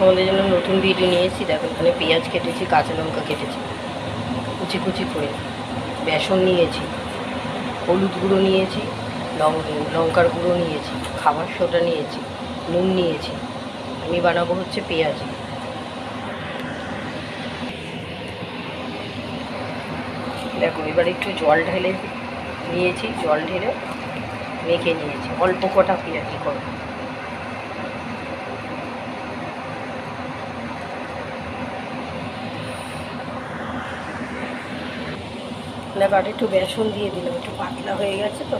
তোমাদের জন্য নতুন ভিডিও নিয়েছি, দেখো এখানে পেঁয়াজ কেটেছি, কাঁচা লঙ্কা কেটেছি। কুচি কুচি করে বেসন নিয়েছি, হলুদ গুঁড়ো নিয়েছি লঙ্কার গুঁড়ো নিয়েছি, খাবার সোডা নিয়েছি, নুন নিয়েছি, আমি বানাবো হচ্ছে পেঁয়াজ। দেখো এবার একটু জল ঢেলে নিয়েছি, জল ঢেলে মেখে নিয়েছি, অল্প কটা পেঁয়াজি করব এবার একটু বেসন দিয়ে দিলাম একটু পাতলা হয়ে গেছে তো।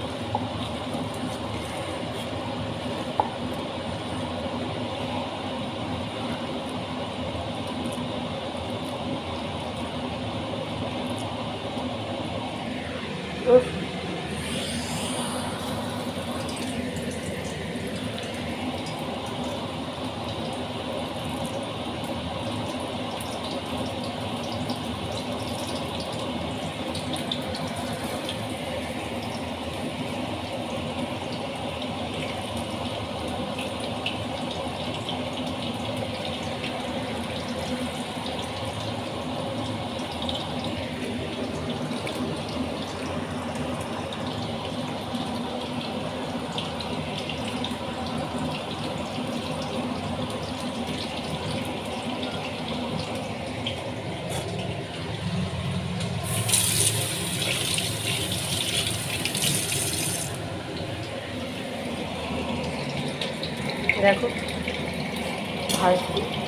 দেখো ভাজছি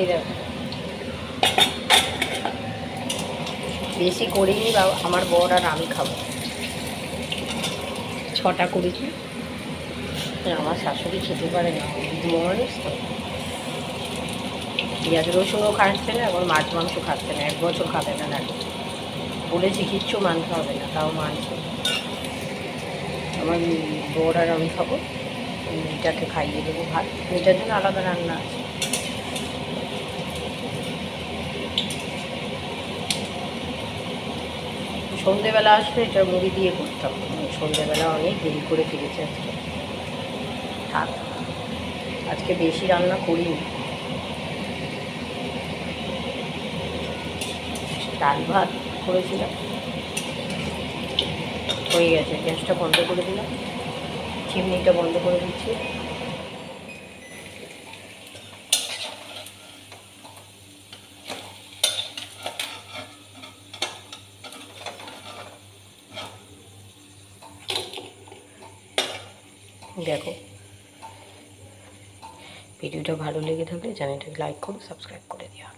এই দেখো। বেশি করিনি বা আমার বর আর আমি খাব। ছটা করেছি আমার শাশুড়ি খেতে পারে না মহানিস তো? পেঁয়াজ রসুনও খাচ্ছে না এখন মাছ মাংস খাচ্ছে না, এক বছর খাবে না নাকি বলেছি কিচ্ছু মানতে হবে না, তাও মানছে। আমার বর আর আমি খাব মেয়েটাকে খাইয়ে দেবো ভাত। মেয়েটার জন্য আলাদা রান্না আছে। সন্ধেবেলা আসবে, এটা মুড়ি দিয়ে করতাম সন্ধেবেলা অনেক দেরি করে ফিরেছে আজকে। থাক, আজকে বেশি রান্না করিনি। ডাল ভাত করেছিলাম। হয়ে গেছে, গ্যাসটা বন্ধ করে দিলাম। চিমনিটা বন্ধ করে দিচ্ছি। দেখো। ভিডিওটা ভালো লেগে থাকলে চ্যানেলটাকে লাইক করো সাবস্ক্রাইব করে দিও।